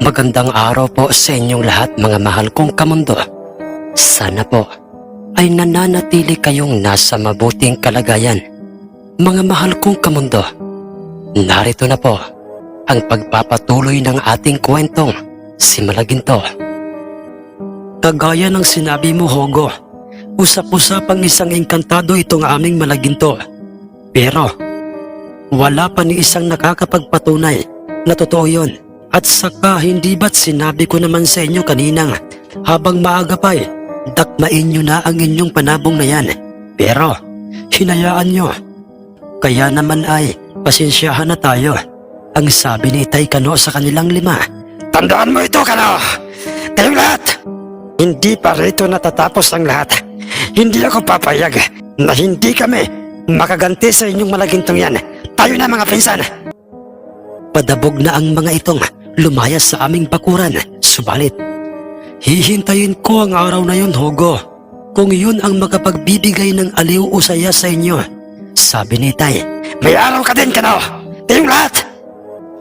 Magandang araw po sa inyong lahat mga mahal kong kamundo. Sana po ay nananatili kayong nasa mabuting kalagayan. Mga mahal kong kamundo, narito na po ang pagpapatuloy ng ating kwentong si Malaginto. Kagaya ng sinabi mo, Hogo, usap-usapang isang engkantado itong aming Malaginto. Pero, wala pa ni isang nakakapagpatunay na totoo yun. At saka hindi ba't sinabi ko naman sa inyo kanina habang maaga pa eh, dakmain nyo na ang inyong panabong na yan. Pero, hinayaan nyo. Kaya naman ay, pasensyahan na tayo. Ang sabi ni Tay Kano sa kanilang lima. Tandaan mo ito, Kano! Kayong lahat! Hindi pa rito natatapos ang lahat. Hindi ako papayag na hindi kami makaganti sa inyong malagintong yan. Tayo na mga pinsan! Padabog na ang mga itong lumayas sa aming bakuran. Subalit, hihintayin ko ang araw na yun, Hogo. Kung yun ang makapagbibigay ng aliw o saya sa inyo. Sabi ni Tay, May araw ka din, Kano! Kayong lahat!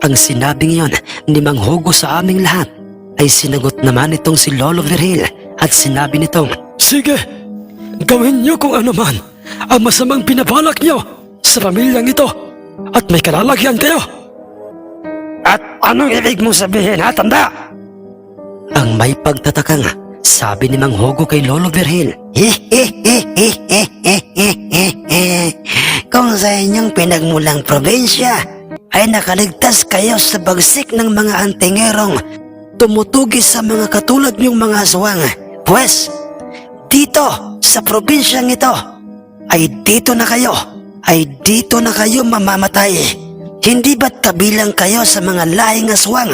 Ang sinabing yon ni Mang Hogo sa aming lahat ay sinagot naman itong si Lolo Virgil at sinabi nitong, Sige, gawin niyo kung ano man ang masamang pinabalak niyo sa pamilyang ito at may kalalagyan kayo. Anong ibig mong sabihin, ha, tanda? Ang may pagtatakang sabi ni Mang Hogo kay Lolo Virgil. Kung sa inyong pinagmulang probinsya ay nakaligtas kayo sa bagsik ng mga antingerong tumutugi sa mga katulad niyong mga aswang. Pwes, dito sa probinsyang ito ay dito na kayo, ay dito na kayo mamamatay. Hindi ba't kabilang kayo sa mga lahing aswang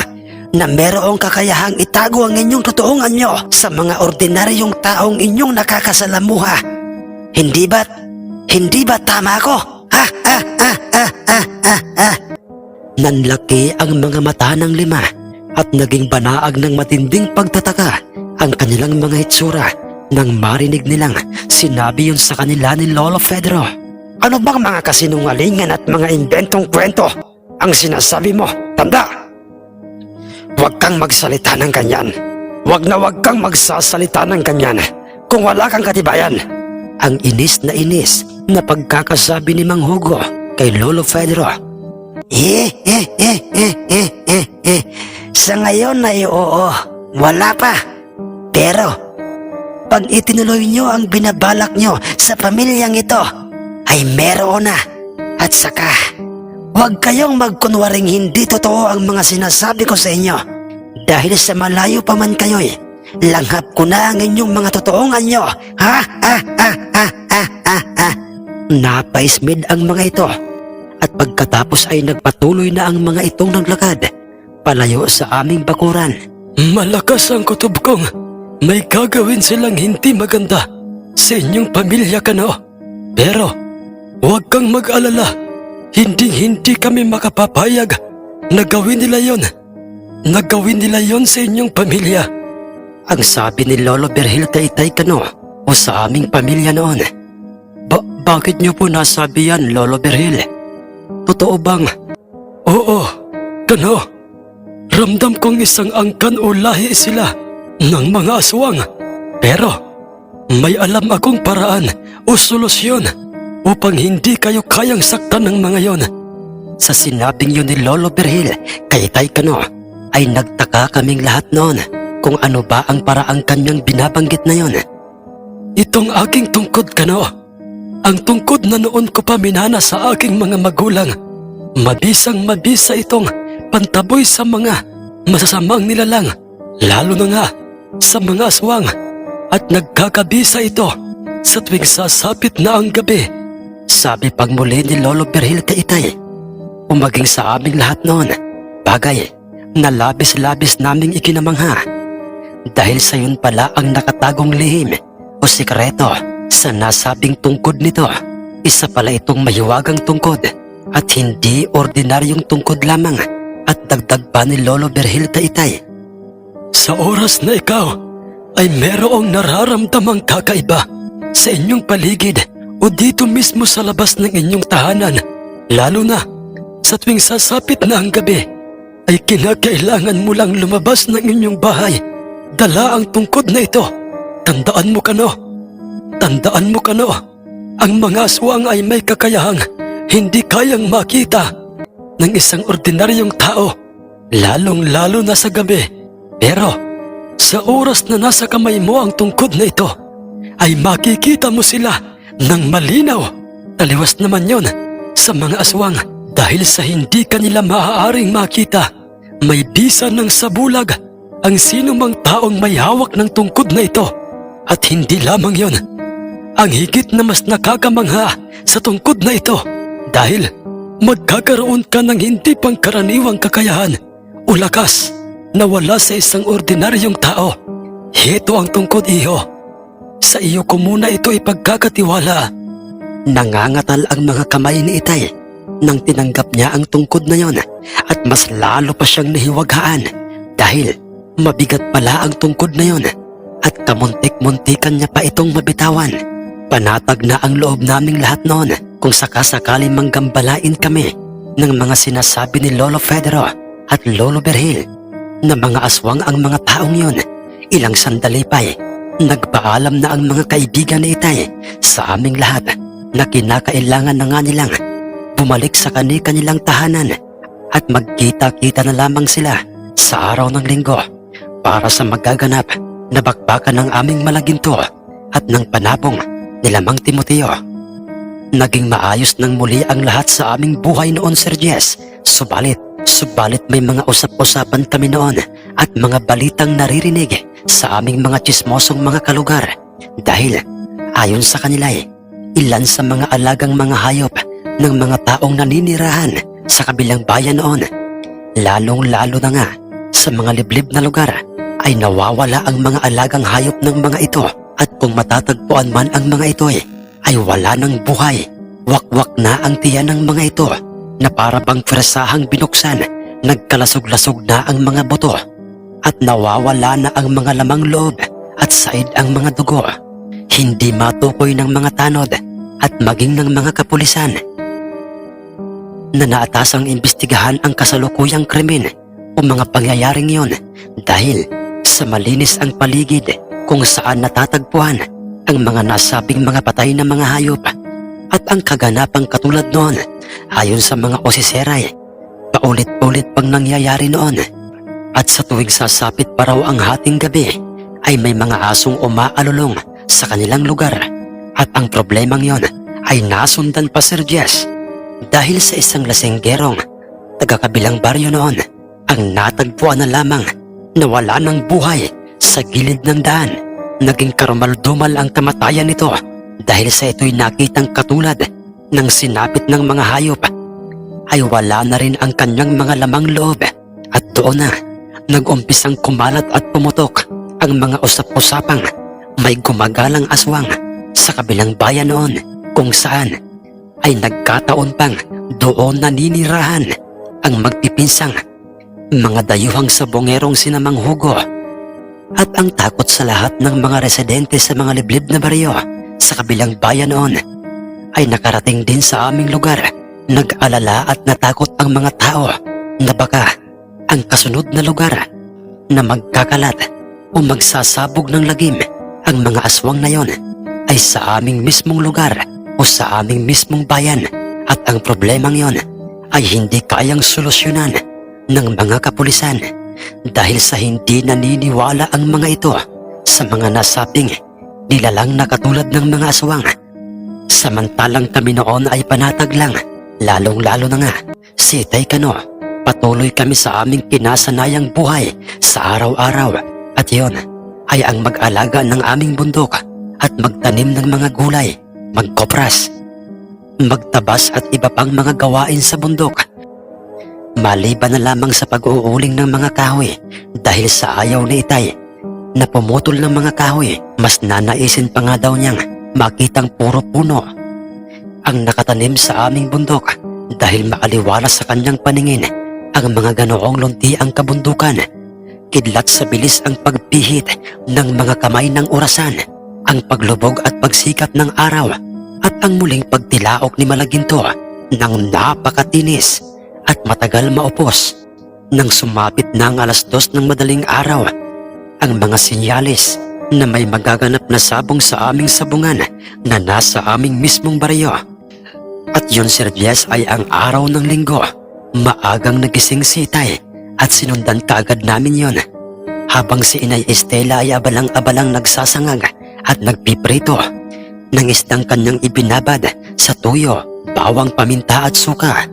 na merong kakayahang itago ang inyong totoong anyo sa mga ordinaryong taong inyong nakakasalamuha? Hindi ba't, hindi ba tama ako? Ha, ha, ha, ha, ha, ha. Nanlaki ang mga mata ng lima at naging banaag ng matinding pagtataka ang kanilang mga itsura nang marinig nilang sinabi yun sa kanila ni Lolo Pedro. Ano bang mga kasinungalingan at mga inventong kwento ang sinasabi mo? Tanda! Huwag kang magsalita ng ganyan. Huwag na huwag kang magsasalita ng ganyan kung wala kang katibayan. Ang inis na inis na pagkakasabi ni Mang Hugo kay Lolo Pedro. Eh, eh, eh, eh, eh, eh, eh. Sa ngayon ay oo, wala pa. Pero, pag itinuloy nyo ang binabalak nyo sa pamilyang ito, ay meron na. At saka, huwag kayong magkunwaring hindi totoo ang mga sinasabi ko sa inyo. Dahil sa malayo pa man kayo'y, langhap ko na ang inyong mga totoong anyo. Ha, ha, ha, ha, ha, ha. Napaismid ang mga ito. At pagkatapos ay nagpatuloy na ang mga itong naglakad, palayo sa aming bakuran. Malakas ang kutob kong may gagawin silang hindi maganda sa inyong pamilya ka no. Pero huwag kang mag-alala. Hindi hindi kami makapapayag na gawin nila yon. Nagawin nila yon sa inyong pamilya. Ang sabi ni Lolo Berhil kay Tay Kano o sa aming pamilya noon. Ba bakit niyo po nasabi yan, Lolo Berhil? Totoo bang? Oo, Kano. Ramdam kong isang angkan o lahi sila ng mga aswang. Pero may alam akong paraan o solusyon upang hindi kayo kayang saktan ng mga yon. Sa sinabing yun ni Lolo Berhil kay Tay Kano ay nagtaka kaming lahat noon kung ano ba ang paraang kanyang binabanggit na yon. Itong aking tungkod Kano, ang tungkod na noon ko pa minana sa aking mga magulang. Mabisang mabisa itong pantaboy sa mga masasamang nilalang, lalo na nga sa mga aswang at nagkakabisa ito sa tuwing sasapit na ang gabi. Sabi pagmuli ni Lolo Berhil kay Itay, o maging sa aming lahat noon, bagay na labis-labis naming ikinamangha. Dahil sa yun pala ang nakatagong lihim o sikreto sa nasabing tungkod nito. Isa pala itong mahiwagang tungkod at hindi ordinaryong tungkod lamang at dagdag pa ni Lolo Berhil kay Itay. Sa oras na ikaw ay merong nararamdamang kakaiba sa inyong paligid o dito mismo sa labas ng inyong tahanan, lalo na sa tuwing sasapit na ang gabi. ay kinakailangan mo lang lumabas ng inyong bahay. Dala ang tungkod na ito. Tandaan mo kano. Tandaan mo kano. Ang mga aswang ay may kakayahang hindi kayang makita ng isang ordinaryong tao. Lalong-lalo na sa gabi. Pero sa oras na nasa kamay mo ang tungkod na ito, ay makikita mo sila ng malinaw. Taliwas naman yon sa mga aswang dahil sa hindi kanila maaaring makita. May bisa ng sabulag ang sino mang taong may hawak ng tungkod na ito. At hindi lamang yon. Ang higit na mas nakakamangha sa tungkod na ito dahil magkakaroon ka ng hindi pangkaraniwang kakayahan o lakas na wala sa isang ordinaryong tao. Ito ang tungkod iyo. Sa iyo ko muna ito ipagkakatiwala. Nangangatal ang mga kamay ni Itay nang tinanggap niya ang tungkod na yon at mas lalo pa siyang nahiwagaan dahil mabigat pala ang tungkod na yon at kamuntik-muntikan niya pa itong mabitawan. Panatag na ang loob naming lahat noon kung sakasakali manggambalain kami ng mga sinasabi ni Lolo Federo at Lolo Berhil na mga aswang ang mga taong yon. Ilang sandali pa eh, nagpaalam na ang mga kaibigan ni Itay sa aming lahat na kinakailangan na nga nilang bumalik sa kani-kanilang tahanan at magkita-kita na lamang sila sa araw ng linggo para sa magaganap na bakbakan ng aming malaginto at ng panabong ni Lamang Timoteo. Naging maayos ng muli ang lahat sa aming buhay noon, Sir Jess. Subalit, subalit may mga usap-usapan kami noon at mga balitang naririnig sa aming mga chismosong mga kalugar. Dahil, ayon sa kanila eh, ilan sa mga alagang mga hayop ng mga taong naninirahan sa kabilang bayan noon. Lalong-lalo na nga sa mga liblib na lugar ay nawawala ang mga alagang hayop ng mga ito at kung matatagpuan man ang mga ito eh, ay wala ng buhay. Wakwak na ang tiyan ng mga ito na para bang fresahang binuksan, nagkalasog-lasog na ang mga buto at nawawala na ang mga lamang loob at said ang mga dugo. Hindi matukoy ng mga tanod at maging ng mga kapulisan na naatasang imbestigahan ang kasalukuyang krimen o mga pangyayaring yon dahil sa malinis ang paligid kung saan natatagpuan ang mga nasabing mga patay na mga hayop at ang kaganapang katulad noon ayon sa mga osiseray paulit-ulit pang nangyayari noon at sa tuwing sasapit pa raw ang hating gabi ay may mga asong umaalulong sa kanilang lugar at ang problemang yon ay nasundan pa Sir Jess dahil sa isang lasenggerong taga-kabilang baryo noon ang natagpuan na lamang na wala ng buhay sa gilid ng daan. Naging karumaldumal ang kamatayan nito dahil sa ito'y nakitang katulad ng sinapit ng mga hayop ay wala na rin ang kanyang mga lamang loob at doon na nag-umpisang kumalat at pumutok ang mga usap-usapang may gumagalang aswang sa kabilang bayan noon kung saan ay nagkataon pang doon naninirahan ang magpipinsang mga dayuhang sabongerong sinamang hugo at ang takot sa lahat ng mga residente sa mga liblib na baryo sa kabilang bayan noon ay nakarating din sa aming lugar. Nag-alala at natakot ang mga tao na baka ang kasunod na lugar na magkakalat o magsasabog ng lagim ang mga aswang na yon ay sa aming mismong lugar o sa aming mismong bayan at ang problemang yon ay hindi kayang solusyonan ng mga kapulisan dahil sa hindi naniniwala ang mga ito sa mga nasabing nilalang na katulad ng mga aswang. Samantalang kami noon ay panatag lang, lalong-lalo na nga si Itay Kano. Patuloy kami sa aming kinasanayang buhay sa araw-araw at yon ay ang mag-alaga ng aming bundok at magtanim ng mga gulay, magkopras, magtabas at iba pang mga gawain sa bundok. Maliban na lamang sa pag-uuling ng mga kahoy dahil sa ayaw ni Itay na pumutol ng mga kahoy, mas nanaisin pa nga daw niyang makitang puro puno ang nakatanim sa aming bundok dahil maaliwalas sa kanyang paningin ang mga ganoong lunti ang kabundukan. Kidlat sa bilis ang pagpihit ng mga kamay ng orasan, ang paglubog at pagsikat ng araw at ang muling pagtilaok ni Malaginto ng napakatinis at matagal maupos Nang sumapit na ang alas dos ng madaling araw, ang mga sinyalis na may magaganap na sabong sa aming sabungan na nasa aming mismong baryo. At yun Sir Jess ay ang araw ng linggo. Maagang nagising si Itay at sinundan kaagad namin yon. Habang si Inay Estela ay abalang-abalang nagsasangag at nagpiprito ng isdang kanyang ibinabad sa tuyo, bawang paminta at suka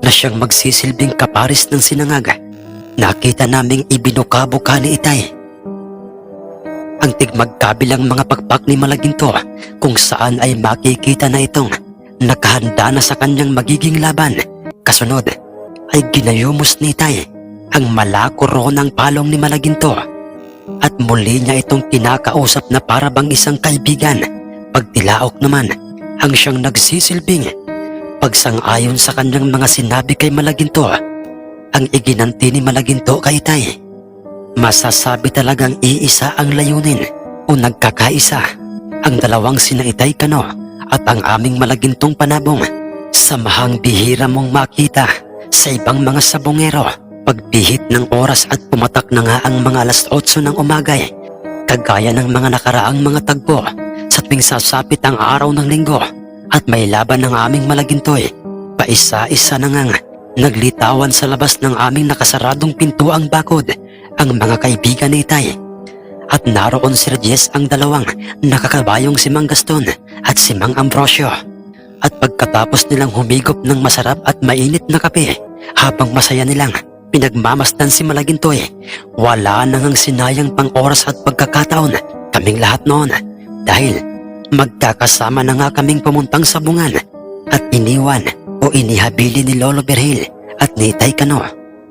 na siyang magsisilbing kaparis ng sinangag. Nakita naming ibinuka-buka ni Itay ang tigmagkabilang mga pakpak ni Malaginto kung saan ay makikita na itong nakahanda na sa kanyang magiging laban. Kasunod ay ginayumos ni Tay ang malakuro ng palong ni Malaginto at muli niya itong kinakausap na para bang isang kaibigan. Pagtilaok naman ang siyang nagsisilbing pagsang-ayon sa kanyang mga sinabi kay Malaginto ang iginanti ni Malaginto kay Tay. Masasabi talagang iisa ang layunin o nagkakaisa ang dalawang sinaitay kano at ang aming malagintong panabong. Samahang bihira mong makita sa ibang mga sabongero pagbihit ng oras at pumatak na nga ang mga alas 8 ng umagay kagaya ng mga nakaraang mga tagpo sa tuwing sasapit ang araw ng linggo at may laban ng aming malagintoy paisa-isa na ngang naglitawan sa labas ng aming nakasaradong pintuang bakod ang mga kaibigan ni Tay. At naroon si Jess ang dalawang nakakabayong si Mang Gaston at si Mang Ambrosio. At pagkatapos nilang humigop ng masarap at mainit na kape, habang masaya nilang pinagmamasdan si Malagintoy, wala nang sinayang pang oras at pagkakataon kaming lahat noon dahil magkakasama na nga kaming pumuntang sa bungan at iniwan o inihabili ni Lolo Berhil at ni Tay Cano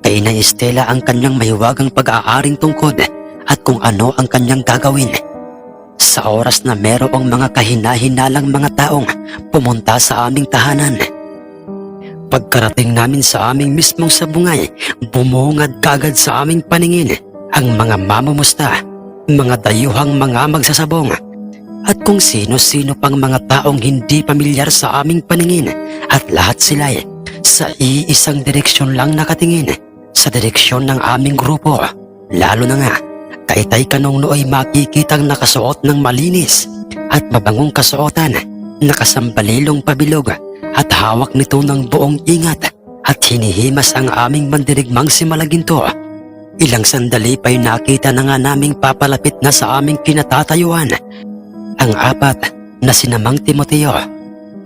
kay Inay Estela ang kanyang mahiwagang pag-aaring tungkod at kung ano ang kanyang gagawin. Sa oras na merong mga kahina-hinalang mga taong pumunta sa aming tahanan. Pagkarating namin sa aming mismong sabungay, bumungad kagad sa aming paningin ang mga mamumusta, mga dayuhang mga magsasabong, at kung sino-sino pang mga taong hindi pamilyar sa aming paningin at lahat sila ay sa iisang direksyon lang nakatingin sa direksyon ng aming grupo. Lalo na nga, kay Tay Kanong nooy makikitang nakasuot ng malinis at mabangong kasuotan, nakasambalilong pabilog at hawak nito ng buong ingat at hinihimas ang aming mandirigmang si Malaginto. Ilang sandali pa'y nakita na nga naming papalapit na sa aming kinatatayuan ang apat na sinamang Timoteo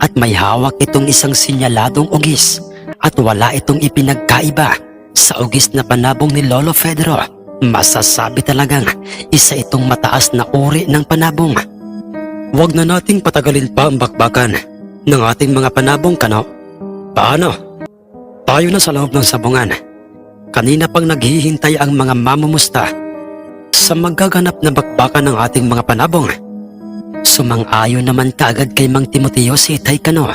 at may hawak itong isang sinyaladong ugis at wala itong ipinagkaiba sa ugis na panabong ni Lolo Fedro. Masasabi talagang isa itong mataas na uri ng panabong. Huwag na nating patagalin pa ang bakbakan ng ating mga panabong kano. Paano? Tayo na sa loob ng sabungan. Kanina pang naghihintay ang mga mamumusta sa magaganap na bakbakan ng ating mga panabong. Sumang-ayon naman kaagad kay Mang Timoteo si Itay Kano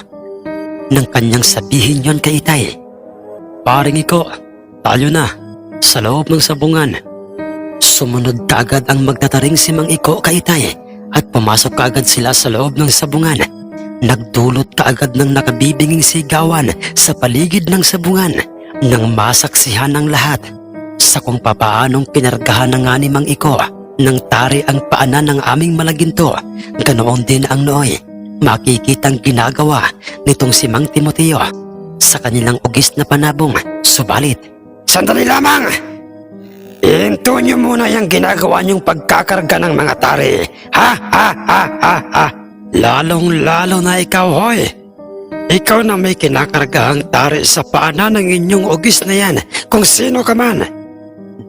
nang kanyang sabihin yon kay Itay. Paring iko, tayo na, sa loob ng sabungan. Sumunod kaagad ang magtataring si Mang Iko kay Itay at pumasok kaagad sila sa loob ng sabungan. Nagdulot kaagad ng nakabibinging sigawan sa paligid ng sabungan nang masaksihan ng lahat sa kung papaanong kinargahan na nga Mang Iko nang tari ang paanan ng aming malaginto. Ganoon din ang nooy. Makikitang ginagawa nitong si Mang Timoteo sa kanilang ugis na panabong. Subalit, Sandali lamang! Ihinto niyo muna yung ginagawa niyong pagkakarga ng mga tari. Ha, ha, ha, ha, ha. Lalong lalo na ikaw, hoy. Ikaw na may kinakargahang tari sa paanan ng inyong ugis na yan kung sino ka man.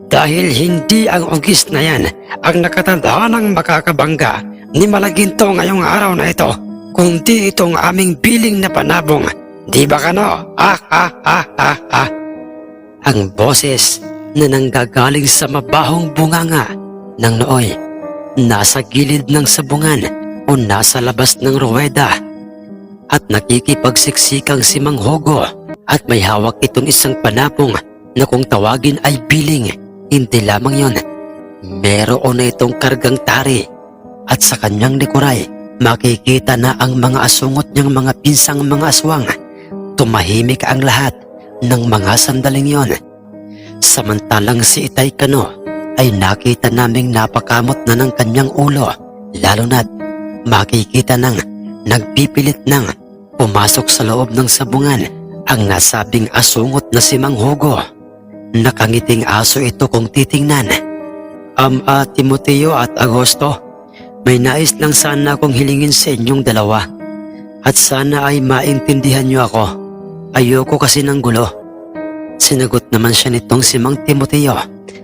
Dahil hindi ang ugis na yan ang nakatanda ng makakabangga ni Malaginto ngayong araw na ito, kundi itong aming piling na panabong. Di ba kano? Ah, ah, ah, ah, ah. Ang boses na nanggagaling sa mabahong bunganga ng nooy nasa gilid ng sabungan o nasa labas ng ruweda at nakikipagsiksikang si Mang Hogo at may hawak itong isang panapong na kung tawagin ay biling hindi lamang yon. Meron na itong kargang tari at sa kanyang likuray makikita na ang mga asungot niyang mga pinsang mga aswang. Tumahimik ang lahat ng mga sandaling yon. Sa Samantalang si Itay Kano ay nakita naming napakamot na ng kanyang ulo lalo na't makikita nang nagpipilit nang pumasok sa loob ng sabungan ang nasabing asungot na si Mang Hugo. Nakangiting aso ito kung titingnan. Am ah, Timoteo at Agosto, may nais lang sana akong hilingin sa inyong dalawa. At sana ay maintindihan niyo ako. Ayoko kasi ng gulo. Sinagot naman siya nitong si Mang Timoteo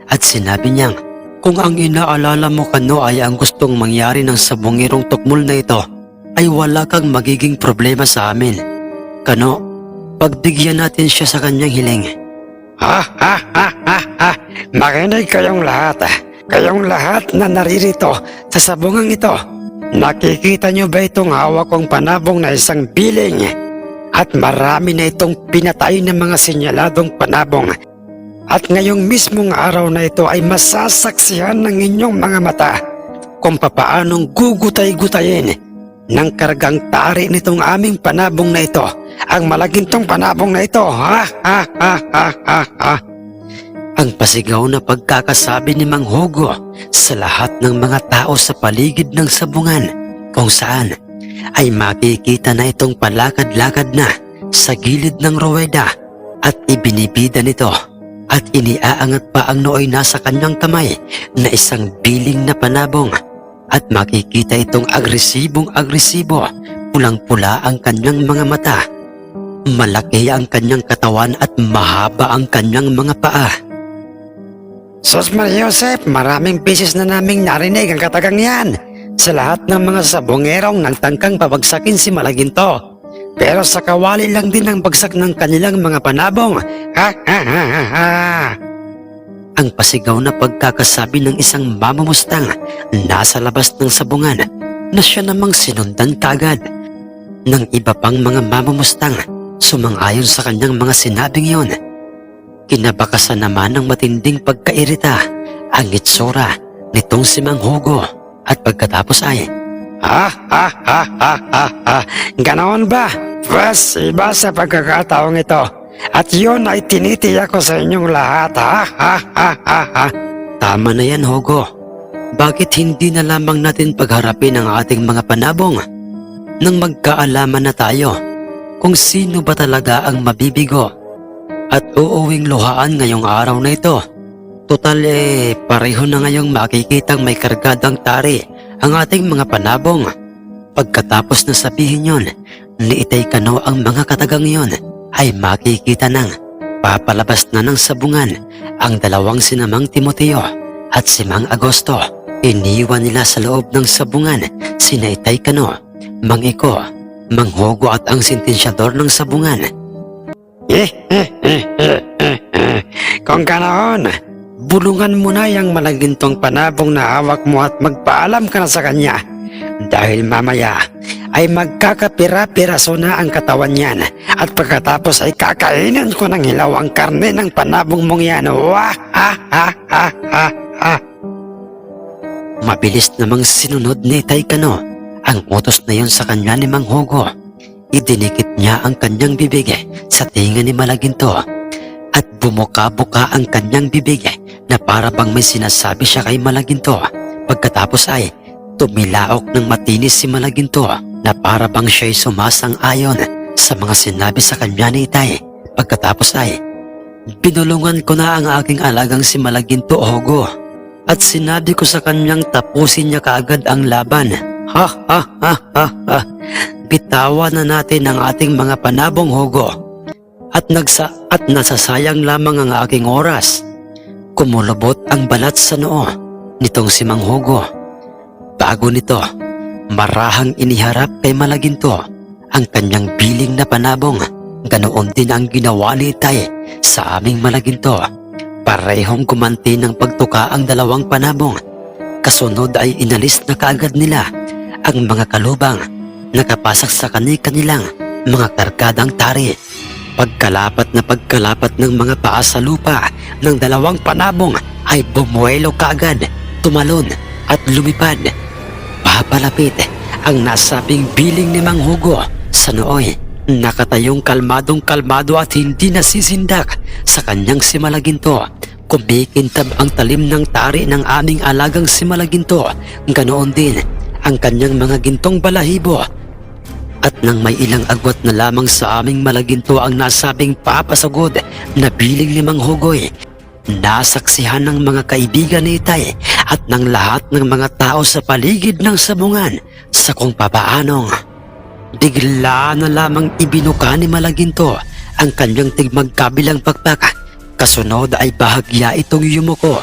at sinabi niyang kung ang inaalala mo kano ay ang gustong mangyari ng sabungirong tukmol na ito ay wala kang magiging problema sa amin. Kano, pagbigyan natin siya sa kanyang hiling. Ha ha ha ha ha! Makinig kayong lahat. Kayong lahat na naririto sa sabungang ito. Nakikita niyo ba itong hawak kong panabong na isang biling? At marami na itong pinatay ng mga sinyaladong panabong. At ngayong mismong araw na ito ay masasaksihan ng inyong mga mata kung papaanong gugutay-gutayin ng kargang tari nitong aming panabong na ito. Ang malagintong panabong na ito. Ha ha ha ha ha ha! Ang pasigaw na pagkakasabi ni Mang Hugo sa lahat ng mga tao sa paligid ng sabungan kung saan ay makikita na itong palakad-lakad na sa gilid ng roweda at ibinibida nito. At iniaangat pa ang nooy nasa kanyang kamay na isang biling na panabong at makikita itong agresibong agresibo pulang-pula ang kanyang mga mata. Malaki ang kanyang katawan at mahaba ang kanyang mga paa. Sos Maria Josep, maraming beses na naming narinig ang katagang yan sa lahat ng mga sabongerong nagtangkang pabagsakin si Malaginto. Pero sa kawali lang din ang bagsak ng kanilang mga panabong. Ha ha ha ha ha! ang pasigaw na pagkakasabi ng isang mamamustang nasa labas ng sabungan na siya namang sinundan kagad ng iba pang mga mamamustang sumang-ayon sa kanyang mga sinabing yon. Kinabakasan naman ng matinding pagkairita ang itsura nitong si Mang Hugo at pagkatapos ay Ha ha ha ha ha ha! Ganoon ba? Pwes, iba sa pagkakataong ito. At yun ay tinitiyak ko sa inyong lahat. Ha ha ha ha ha! Tama na yan, Hogo. Bakit hindi na lamang natin pagharapin ang ating mga panabong nang magkaalaman na tayo kung sino ba talaga ang mabibigo at uuwing luhaan ngayong araw na ito? Total eh, pareho na ngayong makikitang may kargadang tari ang ating mga panabong. Pagkatapos na sabihin yon, ni Itay Kano ang mga katagang yon ay makikita nang papalabas na ng sabungan ang dalawang sinamang Timoteo at si Mang Agosto. Iniwan nila sa loob ng sabungan si Itay Kano, Mang Iko, Mang Hogo at ang sentensyador ng sabungan. Eh, eh, eh, eh, eh, eh. Kung ganoon, bulungan mo na yung malagintong panabong na hawak mo at magpaalam ka na sa kanya. Dahil mamaya ay magkakapira-piraso na ang katawan niyan at pagkatapos ay kakainin ko ng hilaw ang karne ng panabong mong yan. Wah! Ha! Ha! Ha! Ha! Mabilis namang sinunod ni Itay Kano ang utos na yon sa kanya ni Mang Hugo. Idinikit niya ang kanyang bibig sa tinga ni Malaginto at bumuka-buka ang kanyang bibig na para bang may sinasabi siya kay Malaginto. Pagkatapos ay tumilaok ng matinis si Malaginto na para bang siya'y sumasang-ayon sa mga sinabi sa kanya ni Itay. Pagkatapos ay binulungan ko na ang aking alagang si Malaginto Hugo at sinabi ko sa kanyang tapusin niya kaagad ang laban. Ha ha ha ha ha. Bitawan na natin ang ating mga panabong hugo. At nagsa at nasasayang lamang ang aking oras. Kumulubot ang balat sa noo nitong si Mang Hugo. Bago nito, marahang iniharap kay Malaginto ang kanyang biling na panabong. Ganoon din ang ginawa ni Tay sa aming Malaginto. Parehong gumanti ng pagtuka ang dalawang panabong. Kasunod ay inalis na kaagad nila ang mga kalubang nakapasak sa kani-kanilang mga kargadang tari. Pagkalapat na pagkalapat ng mga paa sa lupa ng dalawang panabong ay bumuelo kaagad, tumalon at lumipad. Papalapit ang nasabing biling ni Mang Hugo sa nooy. Nakatayong kalmadong kalmado at hindi nasisindak sa kanyang simalaginto Kumikintab ang talim ng tari ng aming alagang si Malaginto. Ganoon din ang kanyang mga gintong balahibo. At nang may ilang agwat na lamang sa aming malaginto ang nasabing papasagod na biling limang hugoy, nasaksihan ng mga kaibigan ni Itay at ng lahat ng mga tao sa paligid ng sabungan sa kung papaanong. Bigla na lamang ibinuka ni Malaginto ang kanyang tigmagkabilang pakpak. Kasunod ay bahagya itong yumuko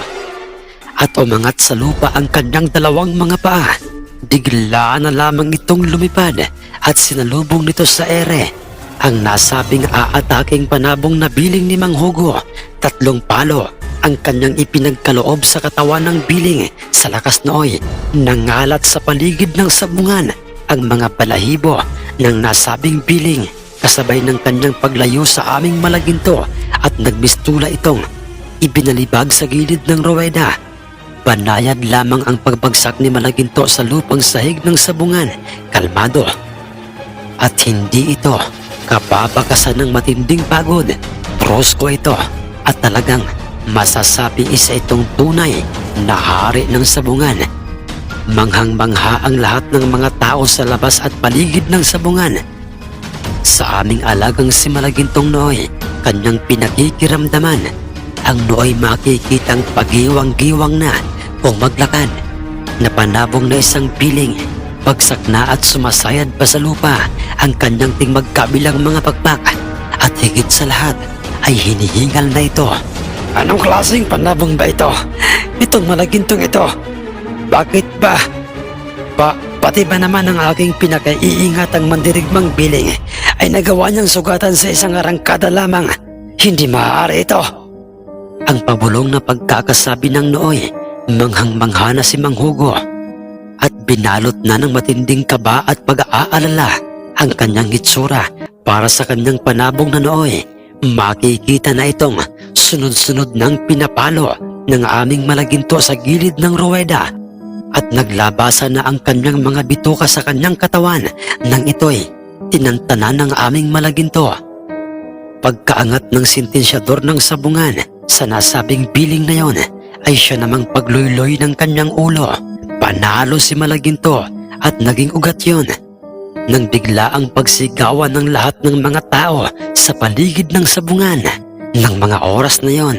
at umangat sa lupa ang kanyang dalawang mga paa. Bigla na lamang itong lumipad at sinalubong nito sa ere. Ang nasabing aataking panabong na biling ni Mang Hugo, tatlong palo ang kanyang ipinagkaloob sa katawan ng biling sa lakas nooy. Nangalat sa paligid ng sabungan ang mga balahibo ng nasabing biling kasabay ng kanyang paglayo sa aming malaginto at nagbistula itong ibinalibag sa gilid ng ruweda. Banayad lamang ang pagbagsak ni Malaginto sa lupang sahig ng sabungan, kalmado. At hindi ito kapapakasan ng matinding pagod. Prosko ito at talagang masasabi isa itong tunay na hari ng sabungan. Manghang-mangha ang lahat ng mga tao sa labas at paligid ng sabungan. Sa aming alagang si Malagintong Nooy, kanyang pinakikiramdaman. Ang Nooy makikitang pagiwang-giwang na kung maglakad. Napanabong na isang piling, bagsak na at sumasayad pa sa lupa ang kanyang tingmagkabilang mga pagpak. At higit sa lahat ay hinihingal na ito. Anong klaseng panabong ba ito? Itong malagintong ito. Bakit ba? Pa, pati ba naman ang aking pinakaiingatang mandirigmang biling ay nagawa niyang sugatan sa isang arangkada lamang? Hindi maaari ito. Ang pabulong na pagkakasabi ng nooy, manghang-mangha na si Mang Hugo at binalot na ng matinding kaba at pag-aalala ang kanyang hitsura para sa kanyang panabong na nooy. Makikita na itong sunod-sunod ng pinapalo ng aming malaginto sa gilid ng ruweda at naglabasa na ang kanyang mga bituka sa kanyang katawan nang ito'y tinantanan ng aming malaginto. Pagkaangat ng sintensyador ng sabungan sa nasabing biling na yon ay siya namang pagluyloy ng kanyang ulo. Panalo si Malaginto at naging ugat yon. Nang bigla ang pagsigawan ng lahat ng mga tao sa paligid ng sabungan ng mga oras na yon.